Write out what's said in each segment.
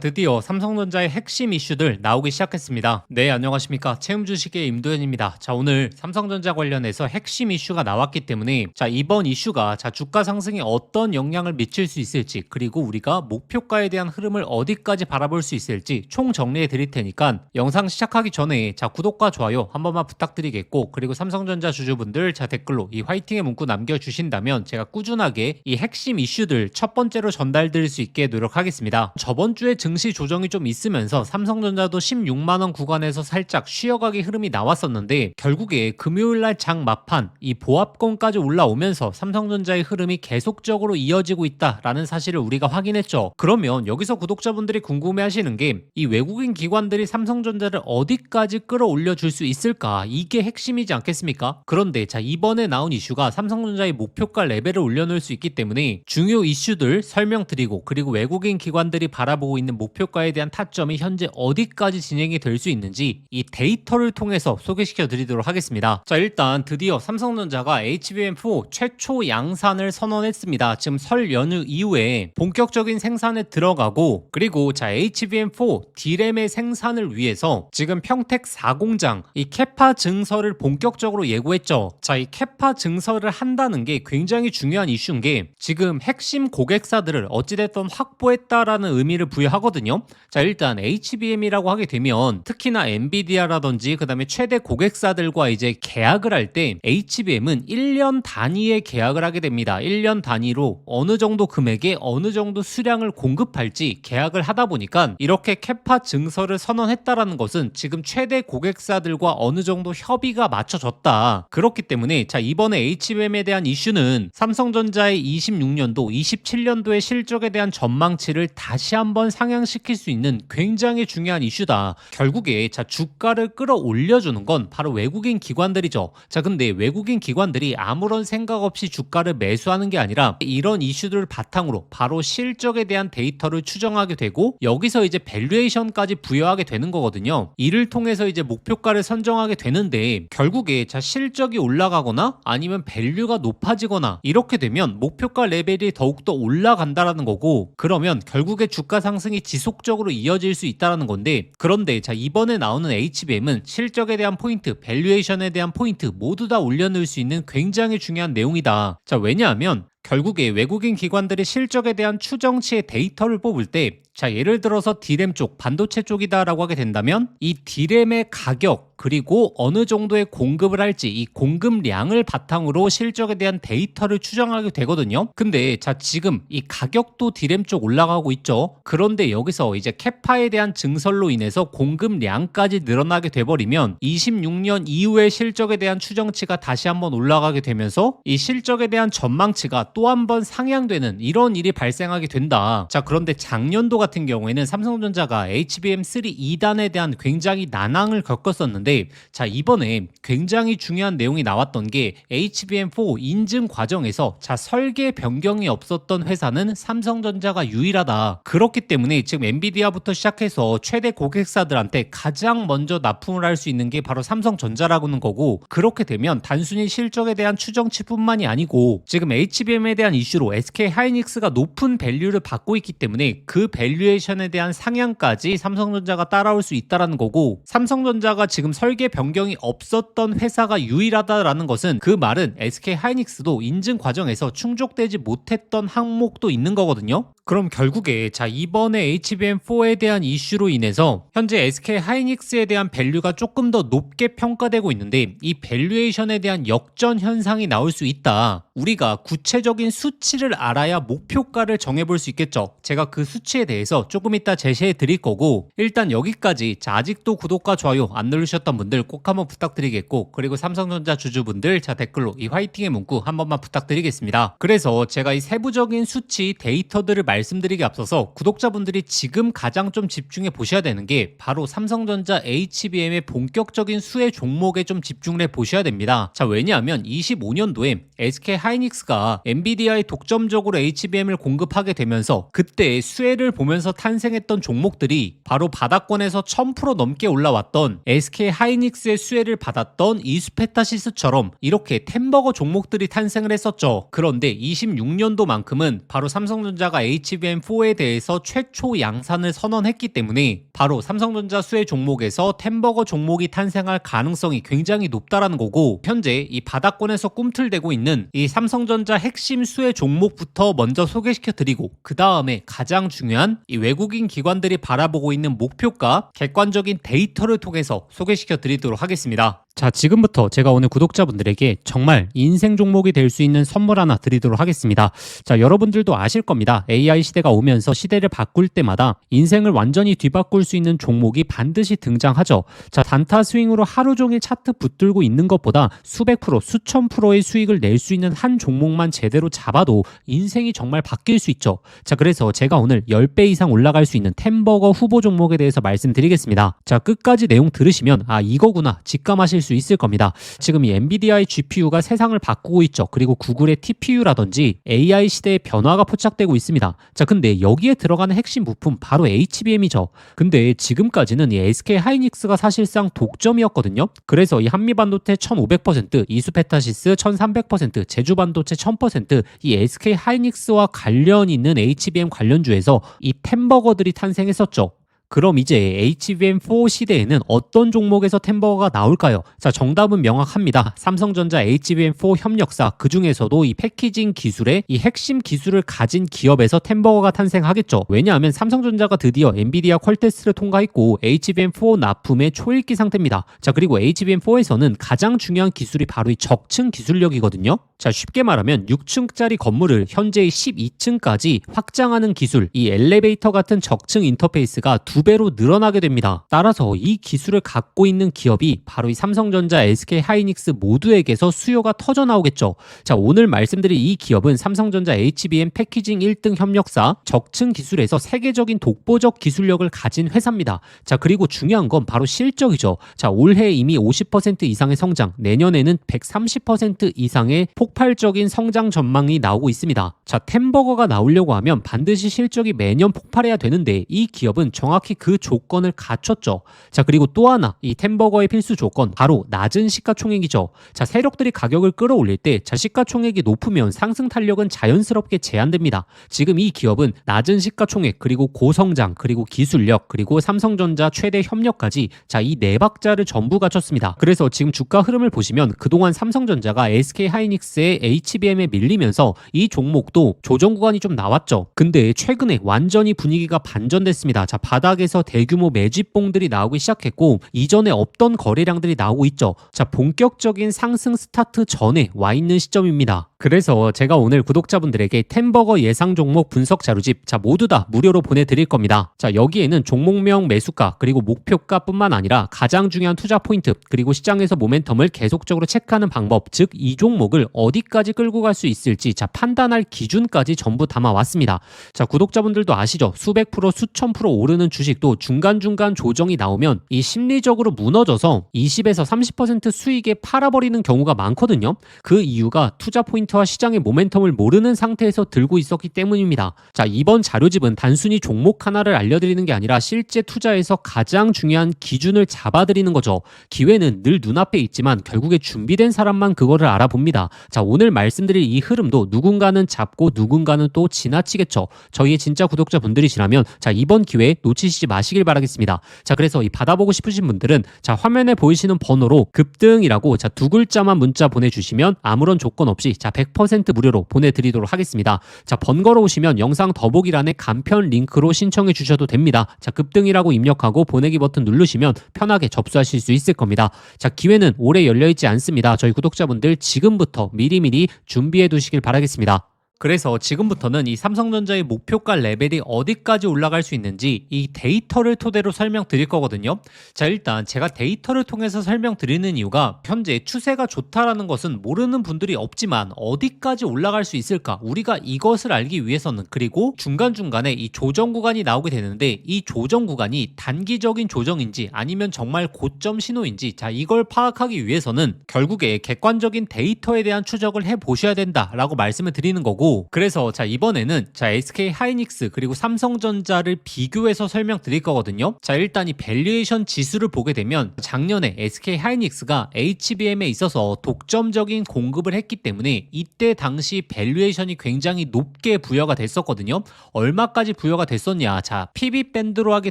드디어 삼성전자의 핵심 이슈들 나오기 시작했습니다. 네, 안녕하십니까. 채움 주식의 임도현입니다. 자, 오늘 삼성전자 관련해서 핵심 이슈가 나왔기 때문에 자, 이번 이슈가 자, 주가 상승에 어떤 영향을 미칠 수 있을지 그리고 우리가 목표가에 대한 흐름을 어디까지 바라볼 수 있을지 총 정리해 드릴 테니까 영상 시작하기 전에 자, 구독과 좋아요 한 번만 부탁드리겠고 그리고 삼성전자 주주분들 자, 댓글로 이 화이팅의 문구 남겨 주신다면 제가 꾸준하게 이 핵심 이슈들 첫 번째로 전달 드릴 수 있게 노력하겠습니다. 저번 주에 증시 조정이 좀 있으면서 삼성전자도 16만 원 구간에서 살짝 쉬어가기 흐름이 나왔었는데 결국에 금요일 날 장 막판 이 보합권까지 올라오면서 삼성전자의 흐름이 계속적으로 이어지고 있다라는 사실을 우리가 확인했죠. 그러면 여기서 구독자분들이 궁금해하시는 게 이 외국인 기관들이 삼성전자를 어디까지 끌어올려 줄 수 있을까? 이게 핵심이지 않겠습니까? 그런데 자 이번에 나온 이슈가 삼성전자의 목표가 레벨을 올려놓을 수 있기 때문에 중요 이슈들 설명드리고 그리고 외국인 기관들이 바라보고 있는 목표가에 대한 타점이 현재 어디까지 진행이 될 수 있는지 이 데이터를 통해서 소개시켜 드리도록 하겠습니다. 자, 일단 드디어 삼성전자가 HBM4 최초 양산을 선언했습니다. 지금 설 연휴 이후에 본격적인 생산에 들어가고 그리고 자, HBM4 D램의 생산을 위해서 지금 평택 4공장 이 캐파 증설을 본격적으로 예고했죠. 자, 이 캐파 증설을 한다는 게 굉장히 중요한 이슈인 게 지금 핵심 고객사들을 어찌됐든 확보했다라는 의미를 부여하 거든요. 자, 일단 HBM이라고 하게 되면 특히나 엔비디아라든지 그다음에 최대 고객사들과 이제 계약을 할 때 HBM은 1년 단위의 계약을 하게 됩니다. 1년 단위로 어느 정도 금액에 어느 정도 수량을 공급할지 계약을 하다 보니까 이렇게 캐파 증설을 선언했다라는 것은 지금 최대 고객사들과 어느 정도 협의가 맞춰졌다. 그렇기 때문에 자, 이번에 HBM에 대한 이슈는 삼성전자의 26년도, 27년도의 실적에 대한 전망치를 다시 한번 상향 시킬 수 있는 굉장히 중요한 이슈다. 결국에 자 주가를 끌어올려주는 건 바로 외국인 기관들이죠. 자 근데 외국인 기관들이 아무런 생각 없이 주가를 매수하는 게 아니라 이런 이슈들을 바탕으로 바로 실적에 대한 데이터를 추정하게 되고 여기서 이제 밸류에이션까지 부여하게 되는 거거든요. 이를 통해서 이제 목표가를 선정하게 되는데 결국에 자 실적이 올라가거나 아니면 밸류가 높아지거나 이렇게 되면 목표가 레벨이 더욱더 올라간다라는 거고 그러면 결국에 주가 상승이 지속적으로 이어질 수 있다라는 건데 그런데 자 이번에 나오는 HBM은 실적에 대한 포인트, 밸류에이션에 대한 포인트 모두 다 올려놓을 수 있는 굉장히 중요한 내용이다. 자 왜냐하면 결국에 외국인 기관들이 실적에 대한 추정치의 데이터를 뽑을 때 자, 예를 들어서 D램 쪽, 반도체 쪽이다라고 하게 된다면 이 D램의 가격 그리고 어느 정도의 공급을 할지 이 공급량을 바탕으로 실적에 대한 데이터를 추정하게 되거든요. 근데 자, 지금 이 가격도 D램 쪽 올라가고 있죠. 그런데 여기서 이제 캐파에 대한 증설로 인해서 공급량까지 늘어나게 돼버리면 26년 이후의 실적에 대한 추정치가 다시 한번 올라가게 되면서 이 실적에 대한 전망치가 또 한 번 상향되는 이런 일이 발생하게 된다. 자, 그런데 작년도 같은 경우에는 삼성전자가 HBM3 2단에 대한 굉장히 난항을 겪었었는데 자, 이번에 굉장히 중요한 내용이 나왔던 게 HBM4 인증 과정에서 자, 설계 변경이 없었던 회사는 삼성전자가 유일하다. 그렇기 때문에 지금 엔비디아부터 시작해서 최대 고객사들한테 가장 먼저 납품을 할 수 있는 게 바로 삼성전자라고는 거고 그렇게 되면 단순히 실적에 대한 추정치뿐만이 아니고 지금 HBM에 대한 이슈로 SK 하이닉스가 높은 밸류를 받고 있기 때문에 그 밸류 에이션에 대한 상향까지 삼성전자가 따라올 수 있다라는 거고 삼성전자가 지금 설계 변경이 없었던 회사가 유일하다라는 것은 그 말은 SK 하이닉스도 인증 과정에서 충족되지 못했던 항목도 있는 거거든요. 그럼 결국에 자 이번에 HBM4에 대한 이슈로 인해서 현재 SK 하이닉스에 대한 밸류가 조금 더 높게 평가되고 있는데 이 밸류에이션에 대한 역전 현상이 나올 수 있다. 우리가 구체적인 수치를 알아야 목표가를 정해볼 수 있겠죠. 제가 그 수치에 대해 서 조금 이따 제시해 드릴 거고 일단 여기까지 자 아직도 구독과 좋아요 안 누르셨던 분들 꼭 한번 부탁드리겠고 그리고 삼성전자 주주분들 자 댓글로 이 화이팅의 문구 한 번만 부탁드리겠습니다. 그래서 제가 이 세부적인 수치 데이터들을 말씀드리기 앞서서 구독자분들이 지금 가장 좀 집중해 보셔야 되는 게 바로 삼성전자 HBM의 본격적인 수혜 종목에 좀 집중을 해 보셔야 됩니다. 자 왜냐하면 25년도에 SK 하이닉스가 엔비디아에 독점적으로 HBM을 공급하게 되면서 그때 수혜를 보면 보면서 탄생했던 종목들이 바로 바닥권에서 1000% 넘게 올라왔던 SK 하이닉스의 수혜를 받았던 이스페타시스처럼 이렇게 템버거 종목들이 탄생을 했었죠. 그런데 26년도만큼은 바로 삼성전자가 HBM4에 대해서 최초 양산을 선언했기 때문에 바로 삼성전자 수혜 종목에서 템버거 종목이 탄생할 가능성이 굉장히 높다라는 거고 현재 이 바닥권에서 꿈틀대고 있는 이 삼성전자 핵심 수혜 종목부터 먼저 소개시켜 드리고 그 다음에 가장 중요한 이 외국인 기관들이 바라보고 있는 목표가 객관적인 데이터를 통해서 소개시켜 드리도록 하겠습니다. 자, 지금부터 제가 오늘 구독자분들에게 정말 인생 종목이 될 수 있는 선물 하나 드리도록 하겠습니다. 자, 여러분들도 아실 겁니다. AI 시대가 오면서 시대를 바꿀 때마다 인생을 완전히 뒤바꿀 수 있는 종목이 반드시 등장하죠. 자, 단타 스윙으로 하루 종일 차트 붙들고 있는 것보다 수백 프로, 수천 프로의 수익을 낼 수 있는 한 종목만 제대로 잡아도 인생이 정말 바뀔 수 있죠. 자, 그래서 제가 오늘 10배 이상 올라갈 수 있는 템버거 후보 종목에 대해서 말씀드리겠습니다. 자, 끝까지 내용 들으시면 아, 이거구나 직감하실 수 있을 겁니다. 지금 이 엔비디아의 GPU가 세상을 바꾸고 있죠. 그리고 구글의 TPU라든지 AI 시대의 변화가 포착되고 있습니다. 자, 근데 여기에 들어가는 핵심 부품 바로 HBM이죠. 근데 지금까지는 이 SK 하이닉스가 사실상 독점이었거든요. 그래서 이 한미 반도체 1500%, 이수 페타시스 1300%, 제주 반도체 1000%이 SK 하이닉스와 관련 있는 HBM 관련주에서 이 템버거들이 탄생했었죠. 그럼 이제 HBM4 시대에는 어떤 종목에서 템버거가 나올까요? 자, 정답은 명확합니다. 삼성전자 HBM4 협력사 그 중에서도 이 패키징 기술의 이 핵심 기술을 가진 기업에서 템버거가 탄생하겠죠. 왜냐하면 삼성전자가 드디어 엔비디아 퀄테스트를 통과했고 HBM4 납품의 초읽기 상태입니다. 자, 그리고 HBM4에서는 가장 중요한 기술이 바로 이 적층 기술력이거든요. 자, 쉽게 말하면 6층짜리 건물을 현재의 12층까지 확장하는 기술, 이 엘리베이터 같은 적층 인터페이스가 두 배로 늘어나게 됩니다. 따라서 이 기술을 갖고 있는 기업이 바로 이 삼성전자, SK 하이닉스 모두에게서 수요가 터져 나오겠죠. 자, 오늘 말씀드릴 이 기업은 삼성전자 HBM 패키징 1등 협력사, 적층 기술에서 세계적인 독보적 기술력을 가진 회사입니다. 자, 그리고 중요한 건 바로 실적이죠. 자, 올해 이미 50% 이상의 성장, 내년에는 130% 이상의 폭발적인 성장 전망이 나오고 있습니다. 자, 템버거가 나오려고 하면 반드시 실적이 매년 폭발해야 되는데 이 기업은 정확히 그 조건을 갖췄죠. 자, 그리고 또 하나 이 템버거의 필수 조건 바로 낮은 시가총액이죠. 자, 세력들이 가격을 끌어올릴 때 자, 시가총액이 높으면 상승 탄력은 자연스럽게 제한됩니다. 지금 이 기업은 낮은 시가총액 그리고 고성장 그리고 기술력 그리고 삼성전자 최대 협력까지 자, 이 네 박자를 전부 갖췄습니다. 그래서 지금 주가 흐름을 보시면 그동안 삼성전자가 SK 하이닉스의 HBM에 밀리면서 이 종목도 조정 구간이 좀 나왔죠. 근데 최근에 완전히 분위기가 반전됐습니다. 자, 바닥에서 대규모 매집봉들이 나오기 시작했고 이전에 없던 거래량들이 나오고 있죠. 자, 본격적인 상승 스타트 전에 와 있는 시점입니다. 그래서 제가 오늘 구독자분들에게 템버거 예상 종목 분석 자료집 자 모두 다 무료로 보내드릴 겁니다. 자 여기에는 종목명 매수가 그리고 목표가뿐만 아니라 가장 중요한 투자 포인트 그리고 시장에서 모멘텀을 계속적으로 체크하는 방법 즉 이 종목을 어디까지 끌고 갈 수 있을지 자 판단할 기준까지 전부 담아왔습니다. 자 구독자분들도 아시죠? 수백 프로 수천 프로 오르는 주식 도 중간중간 조정이 나오면 이 심리적으로 무너져서 20에서 30% 수익에 팔아버리는 경우가 많거든요. 그 이유가 투자 포인트와 시장의 모멘텀을 모르는 상태에서 들고 있었기 때문입니다. 자, 이번 자료집은 단순히 종목 하나를 알려드리는 게 아니라 실제 투자에서 가장 중요한 기준을 잡아드리는 거죠. 기회는 늘 눈앞에 있지만 결국에 준비된 사람만 그거를 알아봅니다. 자, 오늘 말씀드릴 이 흐름도 누군가는 잡고 누군가는 또 지나치겠죠. 저희의 진짜 구독자분들이시라면 자, 이번 기회 놓치시 지 마시길 바라겠습니다. 자, 그래서 이 받아보고 싶으신 분들은 자, 화면에 보이시는 번호로 급등이라고 자, 두 글자만 문자 보내주시면 아무런 조건 없이 자, 100% 무료로 보내드리도록 하겠습니다. 자, 번거로 오시면 영상 더보기란에 간편 링크로 신청해 주셔도 됩니다. 자, 급등이라고 입력하고 보내기 버튼 누르시면 편하게 접수하실 수 있을 겁니다. 자, 기회는 오래 열려있지 않습니다. 저희 구독자분들 지금부터 미리미리 준비해 두시길 바라겠습니다. 그래서 지금부터는 이 삼성전자의 목표가 레벨이 어디까지 올라갈 수 있는지 이 데이터를 토대로 설명드릴 거거든요. 자, 일단 제가 데이터를 통해서 설명드리는 이유가 현재 추세가 좋다라는 것은 모르는 분들이 없지만 어디까지 올라갈 수 있을까? 우리가 이것을 알기 위해서는 그리고 중간중간에 이 조정 구간이 나오게 되는데 이 조정 구간이 단기적인 조정인지 아니면 정말 고점 신호인지 자, 이걸 파악하기 위해서는 결국에 객관적인 데이터에 대한 추적을 해 보셔야 된다라고 말씀을 드리는 거고 그래서 자 이번에는 자 SK 하이닉스 그리고 삼성전자를 비교해서 설명드릴 거거든요. 자 일단 이 밸류에이션 지수를 보게 되면 작년에 SK 하이닉스가 HBM에 있어서 독점적인 공급을 했기 때문에 이때 당시 밸류에이션이 굉장히 높게 부여가 됐었거든요. 얼마까지 부여가 됐었냐? 자 PB 밴드로 하게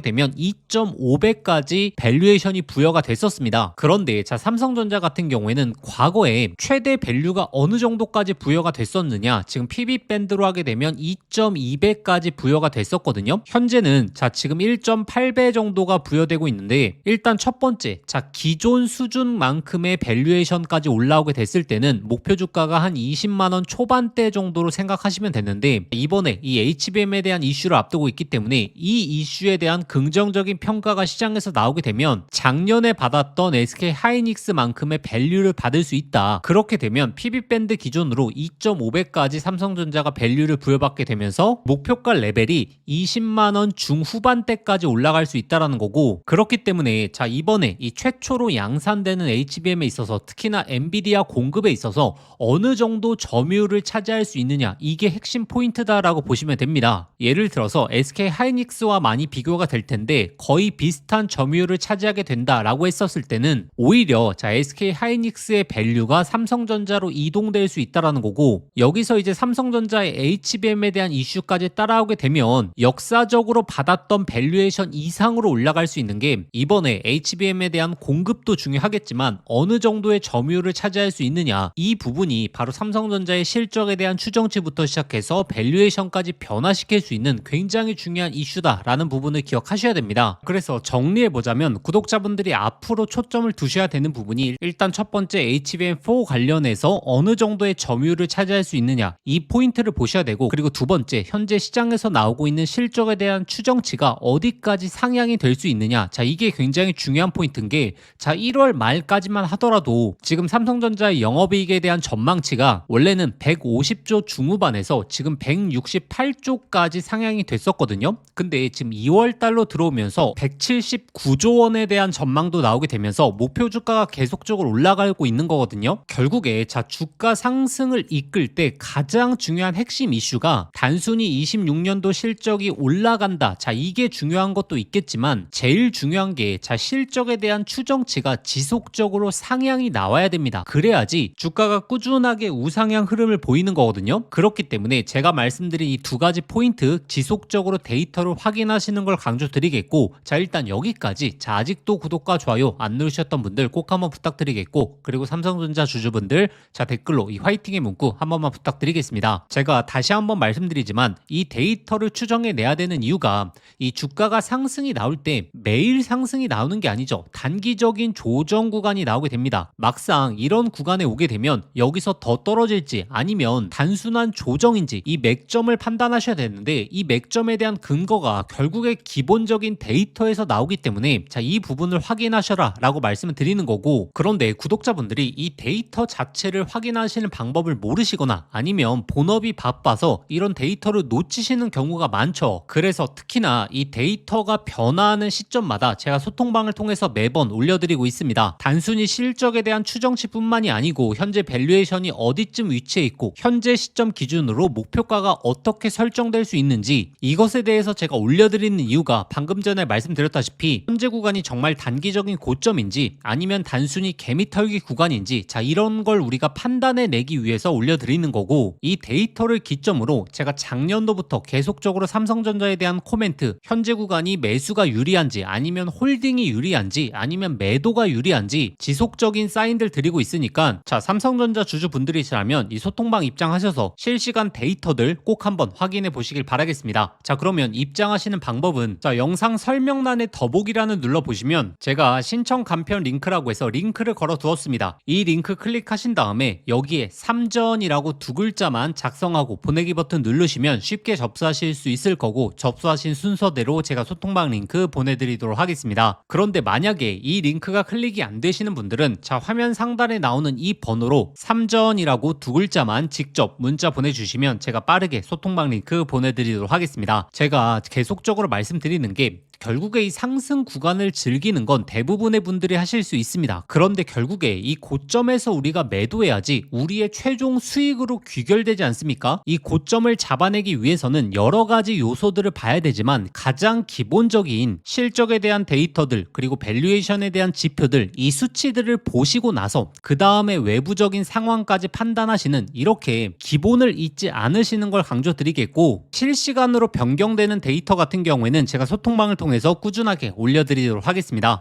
되면 2.5배까지 밸류에이션이 부여가 됐었습니다. 그런데 자 삼성전자 같은 경우에는 과거에 최대 밸류가 어느 정도까지 부여가 됐었느냐? 지금 PB 밴드로 하게 되면 2.2배까지 부여가 됐었거든요. 현재는 자 지금 1.8배 정도가 부여되고 있는데 일단 첫 번째 자 기존 수준만큼의 밸류에이션까지 올라오게 됐을 때는 목표 주가가 한 20만 원 초반대 정도로 생각하시면 되는데 이번에 이 HBM에 대한 이슈를 앞두고 있기 때문에 이 이슈에 대한 긍정적인 평가가 시장에서 나오게 되면 작년에 받았던 SK 하이닉스만큼의 밸류를 받을 수 있다. 그렇게 되면 PB 밴드 기준으로 2.5배까지 삼성전자 가 밸류를 부여받게 되면서 목표가 레벨이 20만 원 중후반대까지 올라갈 수 있다라는 거고 그렇기 때문에 자 이번에 이 최초로 양산되는 HBM에 있어서 특히나 엔비디아 공급에 있어서 어느 정도 점유율을 차지할 수 있느냐 이게 핵심 포인트다라고 보시면 됩니다. 예를 들어서 SK 하이닉스와 많이 비교가 될 텐데 거의 비슷한 점유율을 차지하게 된다라고 했었을 때는 오히려 자 SK 하이닉스의 밸류가 삼성전자로 이동될 수 있다라는 거고 여기서 이제 삼성 전자의 HBM에 대한 이슈까지 따라오게 되면 역사적으로 받았던 밸류에이션 이상으로 올라갈 수 있는 게 이번에 HBM에 대한 공급도 중요하겠지만 어느 정도의 점유율을 차지할 수 있느냐 이 부분이 바로 삼성전자의 실적에 대한 추정치부터 시작해서 밸류에이션까지 변화시킬 수 있는 굉장히 중요한 이슈다라는 부분을 기억하셔야 됩니다. 그래서 정리해 보자면 구독자분들이 앞으로 초점을 두셔야 되는 부분이 일단 첫 번째 HBM4 관련해서 어느 정도의 점유율을 차지할 수 있느냐 이 포인트를 보셔야 되고 그리고 두 번째 현재 시장에서 나오고 있는 실적에 대한 추정치가 어디까지 상향이 될 수 있느냐. 자 이게 굉장히 중요한 포인트인 게 자 1월 말까지만 하더라도 지금 삼성전자의 영업이익에 대한 전망치가 원래는 150조 중후반에서 지금 168조까지 상향이 됐었거든요. 근데 지금 2월 달로 들어오면서 179조 원에 대한 전망도 나오게 되면서 목표 주가가 계속적으로 올라가고 있는 거거든요. 결국에 자 주가 상승을 이끌 때 가장 중요한 핵심 이슈가 단순히 26년도 실적이 올라간다. 자, 이게 중요한 것도 있겠지만 제일 중요한 게 자, 실적에 대한 추정치가 지속적으로 상향이 나와야 됩니다. 그래야지 주가가 꾸준하게 우상향 흐름을 보이는 거거든요. 그렇기 때문에 제가 말씀드린 이 두 가지 포인트 지속적으로 데이터를 확인하시는 걸 강조드리겠고 자, 일단 여기까지 자, 아직도 구독과 좋아요 안 누르셨던 분들 꼭 한번 부탁드리겠고 그리고 삼성전자 주주분들 자, 댓글로 이 화이팅의 문구 한 번만 부탁드리겠습니다. 제가 다시 한번 말씀드리지만 이 데이터를 추정해 내야 되는 이유가 이 주가가 상승이 나올 때 매일 상승이 나오는 게 아니죠. 단기적인 조정 구간이 나오게 됩니다. 막상 이런 구간에 오게 되면 여기서 더 떨어질지 아니면 단순한 조정인지 이 맥점을 판단하셔야 되는데 이 맥점에 대한 근거가 결국에 기본적인 데이터에서 나오기 때문에 자, 이 부분을 확인하셔라 라고 말씀을 드리는 거고 그런데 구독자분들이 이 데이터 자체를 확인하시는 방법을 모르시거나 아니면 본업이 바빠서 이런 데이터를 놓치시는 경우가 많죠. 그래서 특히나 이 데이터가 변화하는 시점마다 제가 소통방을 통해서 매번 올려드리고 있습니다. 단순히 실적에 대한 추정치뿐만이 아니고 현재 밸류에이션이 어디쯤 위치해 있고 현재 시점 기준으로 목표가가 어떻게 설정될 수 있는지 이것에 대해서 제가 올려드리는 이유가 방금 전에 말씀드렸다시피 현재 구간이 정말 단기적인 고점인지 아니면 단순히 개미털기 구간인지 자 이런 걸 우리가 판단해 내기 위해서 올려드리는 거고 이 데이터를 기점으로 제가 작년도부터 계속적으로 삼성전자에 대한 코멘트 현재 구간이 매수가 유리한지 아니면 홀딩이 유리한지 아니면 매도가 유리한지 지속적인 사인들 드리고 있으니까 자 삼성전자 주주분들이시라면 이 소통방 입장하셔서 실시간 데이터들 꼭 한번 확인해 보시길 바라겠습니다. 자 그러면 입장하시는 방법은 자 영상 설명란에 더보기란을 눌러보시면 제가 신청 간편 링크라고 해서 링크를 걸어 두었습니다. 이 링크 클릭하신 다음에 여기에 3전이라고 두 글자만 작성하고 보내기 버튼 누르시면 쉽게 접수하실 수 있을 거고 접수하신 순서대로 제가 소통방 링크 보내드리도록 하겠습니다. 그런데 만약에 이 링크가 클릭이 안 되시는 분들은 자 화면 상단에 나오는 이 번호로 3전이라고 두 글자만 직접 문자 보내주시면 제가 빠르게 소통방 링크 보내드리도록 하겠습니다. 제가 계속적으로 말씀드리는 게 결국에 이 상승 구간을 즐기는 건 대부분의 분들이 하실 수 있습니다. 그런데 결국에 이 고점에서 우리가 매도해야지 우리의 최종 수익으로 귀결되지 않습니까? 이 고점을 잡아내기 위해서는 여러 가지 요소들을 봐야 되지만 가장 기본적인 실적에 대한 데이터들 그리고 밸류에이션에 대한 지표들 이 수치들을 보시고 나서 그 다음에 외부적인 상황까지 판단하시는 이렇게 기본을 잊지 않으시는 걸 강조드리겠고 실시간으로 변경되는 데이터 같은 경우에는 제가 소통방을 통해서 꾸준하게 올려드리도록 하겠습니다.